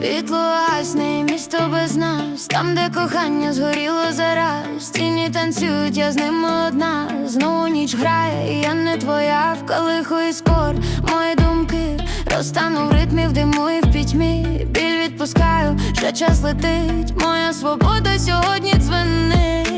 Світло гасне, місто без нас, там, де кохання згоріло зараз. Тіні танцюють, я з ними одна. Знову ніч грає, і я не твоя в калиху і скор. Мої думки розтану в ритмі, в диму і в пітьмі. Біль відпускаю, що час летить. Моя свобода сьогодні дзвенить.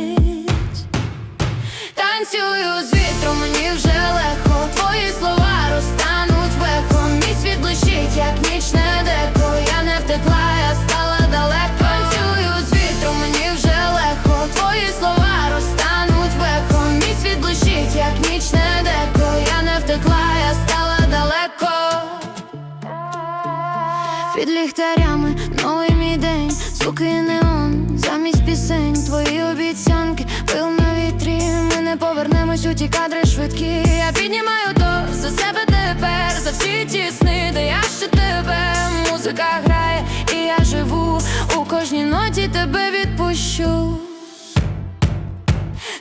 Під ліхтарями новий мій день, звуки неон, замість пісень, твої обіцянки, пил на вітрі. Ми не повернемось у ті кадри швидкі. Я піднімаю то за себе тепер, за всі ті сни, де я ще тебе. Музика грає, і я живу. У кожній ноті тебе відпущу.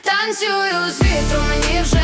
Танцюю з вітром, мені вже